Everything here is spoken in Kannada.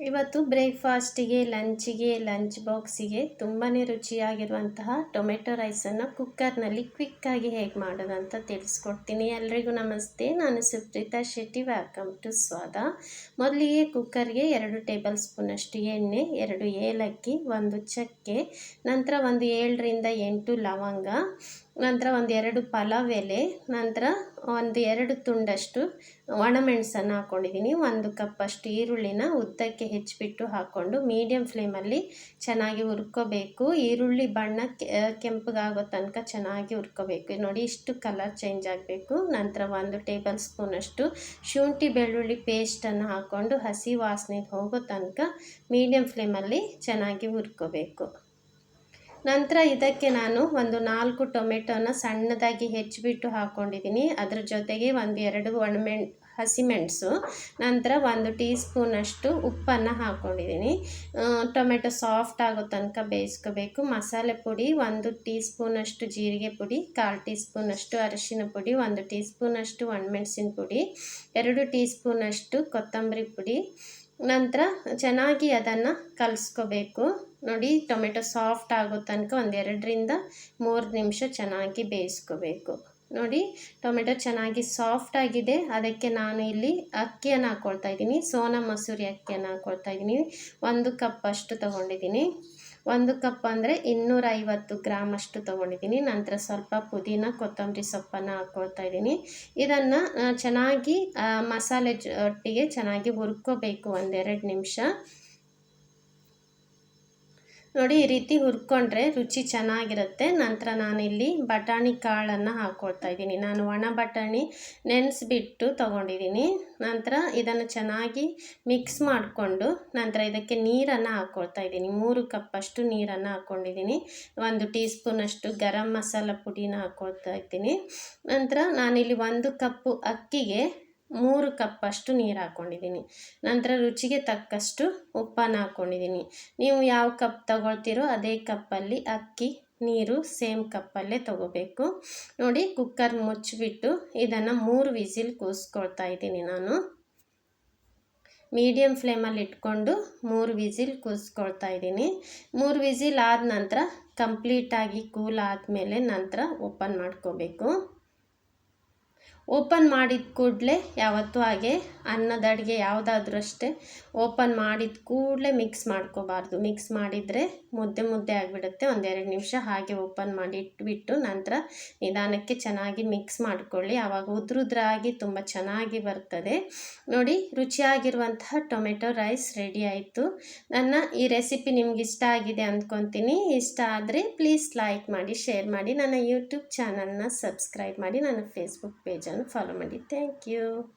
ಇವತ್ತು ಬ್ರೇಕ್ಫಾಸ್ಟಿಗೆ, ಲಂಚಿಗೆ, ಲಂಚ್ ಬಾಕ್ಸಿಗೆ ತುಂಬಾ ರುಚಿಯಾಗಿರುವಂತಹ ಟೊಮೆಟೊ ರೈಸನ್ನು ಕುಕ್ಕರ್ನಲ್ಲಿ ಕ್ವಿಕ್ಕಾಗಿ ಹೇಗೆ ಮಾಡೋದು ಅಂತ ತಿಳಿಸ್ಕೊಡ್ತೀನಿ. ಎಲ್ರಿಗೂ ನಮಸ್ತೆ. ನಾನು ಸುಪ್ರೀತಾ ಶೆಟ್ಟಿ. ವೆಲ್ಕಮ್ ಟು ಸ್ವಾದ. ಮೊದಲಿಗೆ ಕುಕ್ಕರ್ಗೆ ಎರಡು ಟೇಬಲ್ ಸ್ಪೂನಷ್ಟು ಎಣ್ಣೆ, ಎರಡು ಏಲಕ್ಕಿ, ಒಂದು ಚಕ್ಕೆ, ನಂತರ ಒಂದು ಏಳರಿಂದ ಎಂಟು ಲವಂಗ ನಂತರ ಒಂದು ಎರಡು ಪಲಾವ್ ಎಲೆ, ನಂತರ ಒಂದು ಎರಡು ತುಂಡಷ್ಟು ಒಣಮೆಣಸನ್ನು ಹಾಕ್ಕೊಂಡಿದ್ದೀನಿ ಒಂದು ಕಪ್ಪಷ್ಟು ಈರುಳ್ಳಿನ ಉದ್ದಕ್ಕೆ ಹೆಚ್ಚಿಬಿಟ್ಟು ಹಾಕ್ಕೊಂಡು ಮೀಡಿಯಮ್ ಫ್ಲೇಮಲ್ಲಿ ಚೆನ್ನಾಗಿ ಹುರ್ಕೋಬೇಕು. ಈರುಳ್ಳಿ ಬಣ್ಣ ಕೆಂಪಗಾಗೋ ತನಕ ಚೆನ್ನಾಗಿ ಹುರ್ಕೋಬೇಕು. ನೋಡಿ ಇಷ್ಟು ಕಲರ್ ಚೇಂಜ್ ಆಗಬೇಕು. ನಂತರ ಒಂದು ಟೇಬಲ್ ಸ್ಪೂನಷ್ಟು ಶುಂಠಿ ಬೆಳ್ಳುಳ್ಳಿ ಪೇಸ್ಟನ್ನು ಹಾಕ್ಕೊಂಡು ಹಸಿ ವಾಸನೆ ಹೋಗೋ ತನಕ ಮೀಡಿಯಮ್ ಫ್ಲೇಮಲ್ಲಿ ಚೆನ್ನಾಗಿ ಹುರ್ಕೋಬೇಕು. ನಂತರ ಇದಕ್ಕೆ ನಾನು ಒಂದು ನಾಲ್ಕು ಟೊಮೆಟೊನ ಸಣ್ಣದಾಗಿ ಹೆಚ್ಚಿಬಿಟ್ಟು ಹಾಕ್ಕೊಂಡಿದ್ದೀನಿ ಅದ್ರ ಜೊತೆಗೆ ಒಂದು ಎರಡು ಒಣಮೆಣ್ ಹಸಿಮೆಣಸು ನಂತರ ಒಂದು ಟೀ ಸ್ಪೂನಷ್ಟು ಉಪ್ಪನ್ನು ಹಾಕ್ಕೊಂಡಿದ್ದೀನಿ ಟೊಮೆಟೊ ಸಾಫ್ಟ್ ಆಗೋ ತನಕ ಬೇಯಿಸ್ಕೋಬೇಕು. ಮಸಾಲೆ ಪುಡಿ ಒಂದು ಟೀ ಸ್ಪೂನಷ್ಟು ಜೀರಿಗೆ ಪುಡಿ, ಕಾಲು ಟೀ ಸ್ಪೂನಷ್ಟು ಅರಿಶಿನ ಪುಡಿ, ಒಂದು ಟೀ ಸ್ಪೂನಷ್ಟು ಒಣಮೆಣಸಿನ ಪುಡಿ, ಎರಡು ಟೀ ಸ್ಪೂನಷ್ಟು ಕೊತ್ತಂಬರಿ ಪುಡಿ ನಂತರ ಚೆನ್ನಾಗಿ ಅದನ್ನು ಕಲಿಸ್ಕೋಬೇಕು. ನೋಡಿ, ಟೊಮೆಟೊ ಸಾಫ್ಟ್ ಆಗೋ ತನಕ ಒಂದು ಎರಡರಿಂದ ಮೂರು ನಿಮಿಷ ಚೆನ್ನಾಗಿ ಬೇಯಿಸ್ಕೋಬೇಕು. ನೋಡಿ, ಟೊಮೆಟೊ ಚೆನ್ನಾಗಿ ಸಾಫ್ಟ್ ಆಗಿದೆ. ಅದಕ್ಕೆ ನಾನು ಇಲ್ಲಿ ಅಕ್ಕಿಯನ್ನು ಹಾಕ್ಕೊಳ್ತಾ ಇದ್ದೀನಿ. ಸೋನಾ ಮಸೂರಿ ಅಕ್ಕಿಯನ್ನು ಹಾಕ್ಕೊಳ್ತಾ ಇದ್ದೀನಿ. ಒಂದು ಕಪ್ ಅಷ್ಟು ತೊಗೊಂಡಿದ್ದೀನಿ. ಒಂದು ಕಪ್ ಅಂದರೆ ಇನ್ನೂರೈವತ್ತು ಗ್ರಾಮ್ ಅಷ್ಟು ತೊಗೊಂಡಿದ್ದೀನಿ. ನಂತರ ಸ್ವಲ್ಪ ಪುದೀನ, ಕೊತ್ತಂಬರಿ ಸೊಪ್ಪನ್ನು ಹಾಕ್ಕೊಳ್ತಾ ಇದ್ದೀನಿ. ಇದನ್ನು ಚೆನ್ನಾಗಿ ಮಸಾಲೆ ಒಟ್ಟಿಗೆ ಚೆನ್ನಾಗಿ ಹುರ್ಕೋಬೇಕು ಒಂದೆರಡು ನಿಮಿಷ. ನೋಡಿ ಈ ರೀತಿ ಹುರ್ಕೊಂಡ್ರೆ ರುಚಿ ಚೆನ್ನಾಗಿರುತ್ತೆ. ನಂತರ ನಾನಿಲ್ಲಿ ಬಟಾಣಿ ಕಾಳನ್ನು ಹಾಕ್ಕೊಳ್ತಾ ಇದ್ದೀನಿ. ನಾನು ಒಣ ಬಟಾಣಿ ನೆನೆಸಿಬಿಟ್ಟು ತೊಗೊಂಡಿದ್ದೀನಿ. ನಂತರ ಇದನ್ನು ಚೆನ್ನಾಗಿ ಮಿಕ್ಸ್ ಮಾಡಿಕೊಂಡು ನಂತರ ಇದಕ್ಕೆ ನೀರನ್ನು ಹಾಕ್ಕೊಳ್ತಾ ಇದ್ದೀನಿ. ಮೂರು ಕಪ್ಪಷ್ಟು ನೀರನ್ನು ಹಾಕ್ಕೊಂಡಿದ್ದೀನಿ ಒಂದು ಟೀ ಸ್ಪೂನಷ್ಟು ಗರಂ ಮಸಾಲ ಪುಡಿನ ಹಾಕ್ಕೊಳ್ತಾ ಇದ್ದೀನಿ. ನಂತರ ನಾನಿಲ್ಲಿ ಒಂದು ಕಪ್ಪು ಅಕ್ಕಿಗೆ ಮೂರು ಕಪ್ಪಷ್ಟು ನೀರು ಹಾಕ್ಕೊಂಡಿದ್ದೀನಿ ನಂತರ ರುಚಿಗೆ ತಕ್ಕಷ್ಟು ಉಪ್ಪನ್ನು ಹಾಕ್ಕೊಂಡಿದ್ದೀನಿ ನೀವು ಯಾವ ಕಪ್ ತಗೊಳ್ತೀರೋ ಅದೇ ಕಪ್ಪಲ್ಲಿ ಅಕ್ಕಿ, ನೀರು ಸೇಮ್ ಕಪ್ಪಲ್ಲೇ ತಗೋಬೇಕು. ನೋಡಿ ಕುಕ್ಕರ್ ಮುಚ್ಚಿಬಿಟ್ಟು ಇದನ್ನು ಮೂರು ವಿಸಿಲ್ ಕೂಸ್ಕೊಳ್ತಾ ಇದ್ದೀನಿ ನಾನು. ಮೀಡಿಯಮ್ ಫ್ಲೇಮಲ್ಲಿ ಇಟ್ಕೊಂಡು ಮೂರು ವಿಸಿಲ್ ಕೂಸ್ಕೊಳ್ತಾ ಇದ್ದೀನಿ. ಮೂರು ವಿಸಿಲ್ ಆದ ನಂತರ ಕಂಪ್ಲೀಟಾಗಿ ಕೂಲ್ ಆದಮೇಲೆ ನಂತರ ಓಪನ್ ಮಾಡ್ಕೋಬೇಕು. ಓಪನ್ ಮಾಡಿದ ಕೂಡಲೇ ಯಾವತ್ತೂ ಹಾಗೆ ಅನ್ನದ ಅಡುಗೆ ಯಾವುದಾದ್ರೂ ಅಷ್ಟೇ ಓಪನ್ ಮಾಡಿದ ಕೂಡಲೇ ಮಿಕ್ಸ್ ಮಾಡ್ಕೋಬಾರ್ದು. ಮಿಕ್ಸ್ ಮಾಡಿದರೆ ಮುದ್ದೆ ಮುದ್ದೆ ಆಗಿಬಿಡುತ್ತೆ. ಒಂದೆರಡು ನಿಮಿಷ ಹಾಗೆ ಓಪನ್ ಮಾಡಿ ಇಟ್ಬಿಟ್ಟು ನಂತರ ನಿಧಾನಕ್ಕೆ ಚೆನ್ನಾಗಿ ಮಿಕ್ಸ್ ಮಾಡಿಕೊಳ್ಳಿ. ಆವಾಗ ಉದ್ರುದ್ರಾಗಿ ತುಂಬ ಚೆನ್ನಾಗಿ ಬರ್ತದೆ. ನೋಡಿ, ರುಚಿಯಾಗಿರುವಂತಹ ಟೊಮೆಟೊ ರೈಸ್ ರೆಡಿ ಆಯಿತು. ನನ್ನ ಈ ರೆಸಿಪಿ ನಿಮ್ಗೆ ಇಷ್ಟ ಆಗಿದೆ ಅಂದ್ಕೊತೀನಿ ಇಷ್ಟ ಆದರೆ ಪ್ಲೀಸ್ ಲೈಕ್ ಮಾಡಿ, ಶೇರ್ ಮಾಡಿ. ನನ್ನ ಯೂಟ್ಯೂಬ್ ಚಾನಲ್ನ ಸಬ್ಸ್ಕ್ರೈಬ್ ಮಾಡಿ. ನನ್ನ ಫೇಸ್ಬುಕ್ ಪೇಜನ್ನು channel follow me. thank you